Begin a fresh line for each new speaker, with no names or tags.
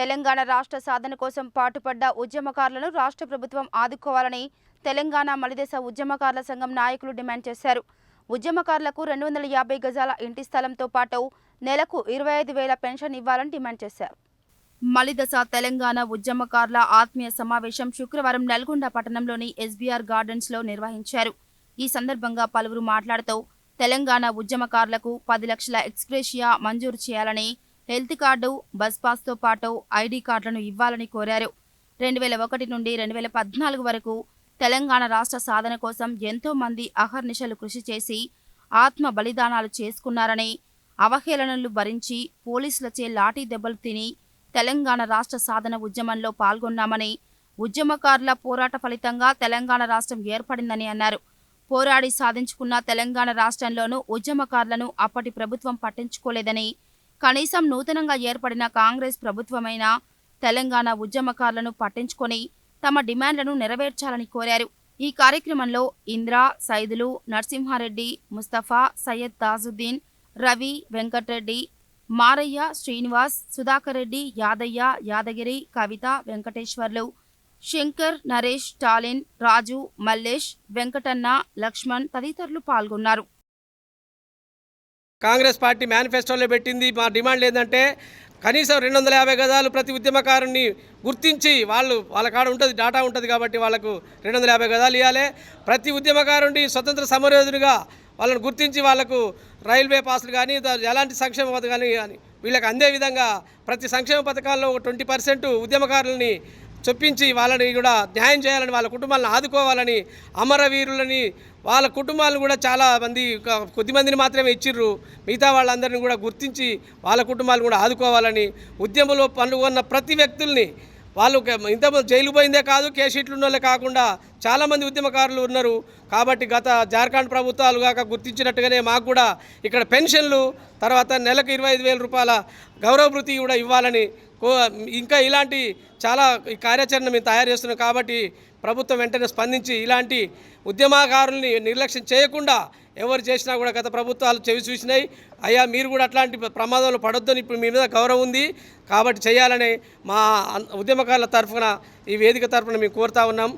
తెలంగాణ రాష్ట్ర సాధన కోసం పాటుపడ్డ ఉద్యమకారులను రాష్ట్ర ప్రభుత్వం ఆదుకోవాలని తెలంగాణ మలిదశ ఉద్యమకారుల సంఘం నాయకులు డిమాండ్ చేశారు. ఉద్యమకారులకు రెండు వందల యాభై గజాల ఇంటి స్థలంతో పాటు నెలకు ఇరవై ఐదు వేల పెన్షన్ ఇవ్వాలని డిమాండ్ చేశారు. మలిదశ తెలంగాణ ఉద్యమకారుల ఆత్మీయ సమావేశం శుక్రవారం నల్గొండ పట్టణంలోని ఎస్బీఆర్ గార్డెన్స్లో నిర్వహించారు. ఈ సందర్భంగా పలువురు మాట్లాడుతూ తెలంగాణ ఉద్యమకారులకు పది లక్షల ఎక్స్గ్రేషియా మంజూరు చేయాలని హెల్త్ కార్డు బస్ పాస్తో పాటు ఐడి కార్డులను ఇవ్వాలని కోరారు. రెండు వేల ఒకటి నుండి రెండు వేల పద్నాలుగు వరకు తెలంగాణ రాష్ట్ర సాధన కోసం ఎంతో మంది అహర్నిశలు కృషి చేసి ఆత్మ బలిదానాలు చేసుకున్నారని అవహేళనలు భరించి పోలీసులచే లాఠీ దెబ్బలు తిని తెలంగాణ రాష్ట్ర సాధన ఉద్యమంలో పాల్గొన్నామని ఉద్యమకారుల పోరాట ఫలితంగా తెలంగాణ రాష్ట్రం ఏర్పడిందని అన్నారు. పోరాడి సాధించుకున్న తెలంగాణ రాష్ట్రంలోనూ ఉద్యమకారులను అప్పటి ప్రభుత్వం పట్టించుకోలేదని కనీసం నూతనంగా ఏర్పడిన కాంగ్రెస్ ప్రభుత్వమైన తెలంగాణ ఉద్యమకారులను పట్టించుకొని తమ డిమాండ్లను నెరవేర్చాలని కోరారు. ఈ కార్యక్రమంలో ఇంద్రా సైదులు నరసింహారెడ్డి ముస్తఫా సయ్యద్ తాజుద్దీన్ రవి వెంకటరెడ్డి మారయ్య శ్రీనివాస్ సుధాకర్ రెడ్డి యాదయ్య యాదగిరి కవిత వెంకటేశ్వర్లు శంకర్ నరేష్ స్టాలిన్ రాజు మల్లేష్ వెంకటన్న లక్ష్మణ్ తదితరులు పాల్గొన్నారు.
కాంగ్రెస్ పార్టీ మేనిఫెస్టోలో పెట్టింది. మా డిమాండ్ ఏంటంటే కనీసం రెండు వందల యాభై గజాలు ప్రతి ఉద్యమకారుని గుర్తించి వాళ్ళు వాళ్ళ కాడ ఉంటుంది డాటా ఉంటుంది కాబట్టి వాళ్ళకు రెండు వందల యాభై గజాలు ఇవ్వాలి ప్రతి ఉద్యమకారుని స్వతంత్ర సమరయోధునిగా వాళ్ళని గుర్తించి వాళ్ళకు రైల్వే పాసులు కానీ ఎలాంటి సంక్షేమ పథకాలు కానీ వీళ్ళకి అందే విధంగా ప్రతి సంక్షేమ పథకాల్లో ఒక ట్వంటీ పర్సెంట్ ఉద్యమకారులని చొప్పించి వాళ్ళని కూడా న్యాయం చేయాలని వాళ్ళ కుటుంబాలను ఆదుకోవాలని అమరవీరులని వాళ్ళ కుటుంబాలను కూడా చాలా మంది కొద్దిమందిని కొద్ది మందిని మాత్రమే ఇచ్చిర్రు. మిగతా వాళ్ళందరినీ కూడా గుర్తించి వాళ్ళ కుటుంబాలు కూడా ఆదుకోవాలని ఉద్యమంలో పాల్గొన్న ప్రతి వ్యక్తుల్ని వాళ్ళు ఇంత ఇంతమంది జైలు పోయిందే కాదు కేసీట్లు ఉన్న వాళ్ళే కాకుండా చాలామంది ఉద్యమకారులు ఉన్నారు. కాబట్టి గత జార్ఖండ్ ప్రభుత్వాలు కాక గుర్తించినట్టుగానే మాకు కూడా ఇక్కడ పెన్షన్లు తర్వాత నెలకు ఇరవై ఐదు వేల రూపాయల గౌరవ కూడా ఇవ్వాలని ఇంకా ఇలాంటి చాలా ఈ కార్యాచరణ మేము తయారు చేస్తున్నాం కాబట్టి ప్రభుత్వం వెంటనే స్పందించి ఇలాంటి ఉద్యమకారుల్ని నిర్లక్ష్యం చేయకుండా ఎవరు చేసినా కూడా గత ప్రభుత్వాలు చెవి చూసినాయి. అయ్యా మీరు కూడా అట్లాంటి ప్రమాదంలో పడొద్దని ఇప్పుడు మీ మీద గౌరవం ఉంది. కాబట్టి చేయాలని మా ఉద్యమకారుల తరఫున ఈ వేదిక తరఫున మేము కోరుతా ఉన్నాం.